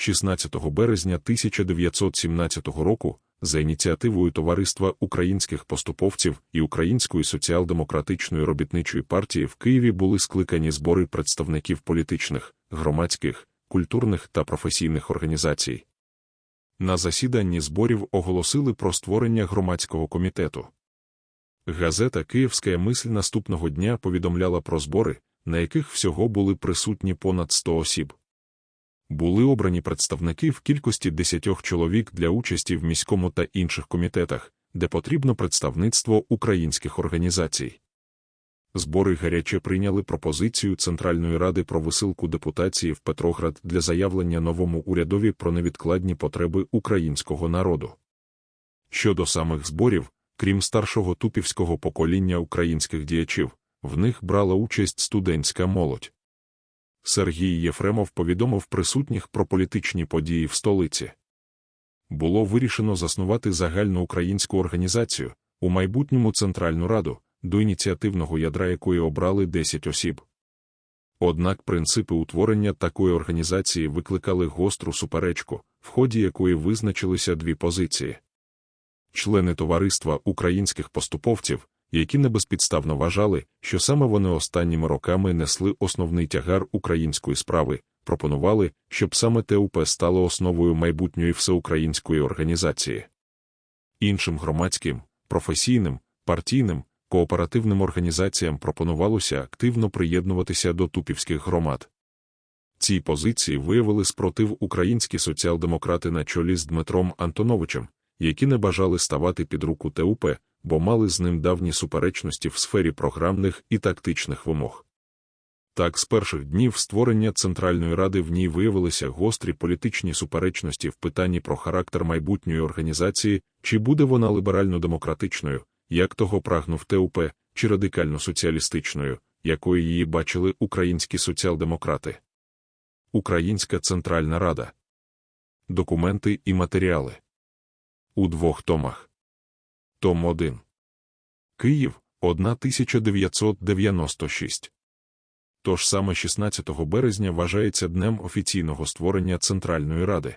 16 березня 1917 року за ініціативою Товариства українських поступовців і Української соціал-демократичної робітничої партії в Києві були скликані збори представників політичних, громадських, культурних та професійних організацій. На засіданні зборів оголосили про створення громадського комітету. Газета Київська мисль наступного дня повідомляла про збори, на яких всього були присутні понад 100 осіб. Були обрані представники в кількості 10 чоловік для участі в міському та інших комітетах, де потрібно представництво українських організацій. Збори гаряче прийняли пропозицію Центральної ради про висилку депутації в Петроград для заявлення новому урядові про невідкладні потреби українського народу. Щодо самих зборів, крім старшого тупівського покоління українських діячів, в них брала участь студентська молодь. Сергій Єфремов повідомив присутніх про політичні події в столиці. Було вирішено заснувати загальноукраїнську організацію, у майбутньому Центральну Раду, до ініціативного ядра якої обрали 10 осіб. Однак принципи утворення такої організації викликали гостру суперечку, в ході якої визначилися дві позиції. Члени товариства українських поступовців, які небезпідставно вважали, що саме вони останніми роками несли основний тягар української справи, пропонували, щоб саме ТУП стало основою майбутньої всеукраїнської організації. Іншим громадським, професійним, партійним, кооперативним організаціям пропонувалося активно приєднуватися до тупівських громад. Цій позиції виявили спротив українські соціал-демократи на чолі з Дмитром Антоновичем, які не бажали ставати під руку ТУП, бо мали з ним давні суперечності в сфері програмних і тактичних вимог. Так, з перших днів створення Центральної ради в ній виявилися гострі політичні суперечності в питанні про характер майбутньої організації, чи буде вона ліберально-демократичною, як того прагнув ТУП, чи радикально-соціалістичною, якою її бачили українські соціал-демократи. Українська Центральна Рада. Документи і матеріали у двох томах. Том 1. Київ 1996. Тож саме 16 березня вважається днем офіційного створення Центральної Ради.